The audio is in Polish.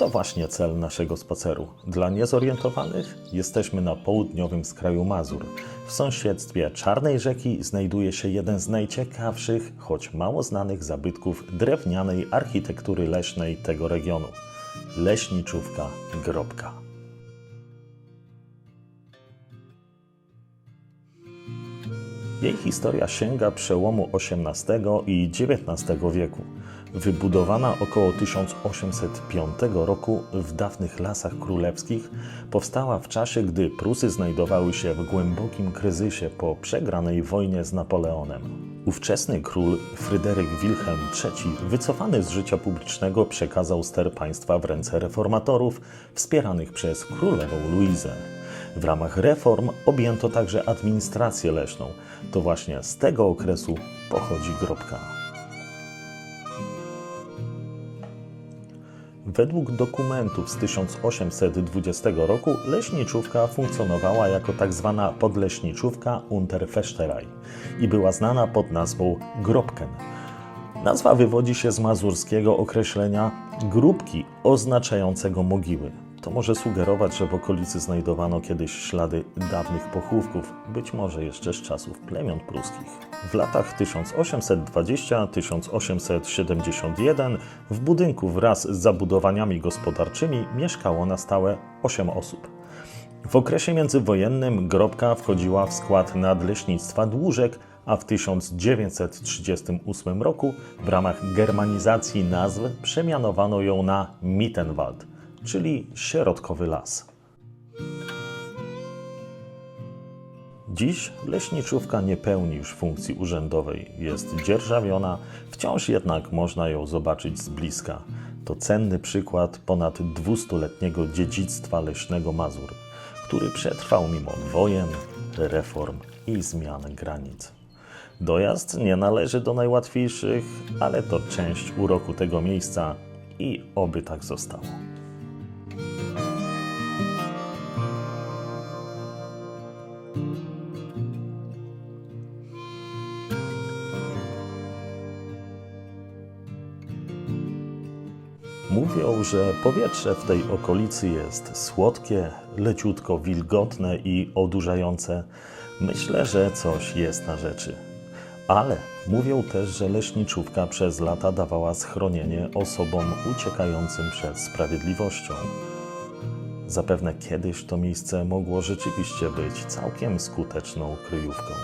to właśnie cel naszego spaceru. Dla niezorientowanych jesteśmy na południowym skraju Mazur. W sąsiedztwie Czarnej Rzeki znajduje się jeden z najciekawszych, choć mało znanych zabytków drewnianej architektury leśnej tego regionu. Leśniczówka Grobka. Jej historia sięga przełomu XVIII i XIX wieku. Wybudowana około 1805 roku w dawnych lasach królewskich, powstała w czasie, gdy Prusy znajdowały się w głębokim kryzysie po przegranej wojnie z Napoleonem. Ówczesny król Fryderyk Wilhelm III, wycofany z życia publicznego, przekazał ster państwa w ręce reformatorów wspieranych przez królową Luizę. W ramach reform objęto także administrację leśną. To właśnie z tego okresu pochodzi grobka. Według dokumentów z 1820 roku leśniczówka funkcjonowała jako tzw. podleśniczówka Unterfechterei i była znana pod nazwą Grobken. Nazwa wywodzi się z mazurskiego określenia grupki oznaczającego mogiły. To może sugerować, że w okolicy znajdowano kiedyś ślady dawnych pochówków, być może jeszcze z czasów plemion pruskich. W latach 1820-1871 w budynku wraz z zabudowaniami gospodarczymi mieszkało na stałe 8 osób. W okresie międzywojennym Grobka wchodziła w skład Nadleśnictwa Dłużek, a w 1938 roku w ramach germanizacji nazw przemianowano ją na Mittenwald, czyli środkowy las. Dziś leśniczówka nie pełni już funkcji urzędowej, jest dzierżawiona, wciąż jednak można ją zobaczyć z bliska. To cenny przykład ponad 200-letniego dziedzictwa leśnego Mazur, który przetrwał mimo wojen, reform i zmian granic. Dojazd nie należy do najłatwiejszych, ale to część uroku tego miejsca i oby tak zostało. Mówią, że powietrze w tej okolicy jest słodkie, leciutko wilgotne i odurzające. Myślę, że coś jest na rzeczy. Ale mówią też, że leśniczówka przez lata dawała schronienie osobom uciekającym przed sprawiedliwością. Zapewne kiedyś to miejsce mogło rzeczywiście być całkiem skuteczną kryjówką.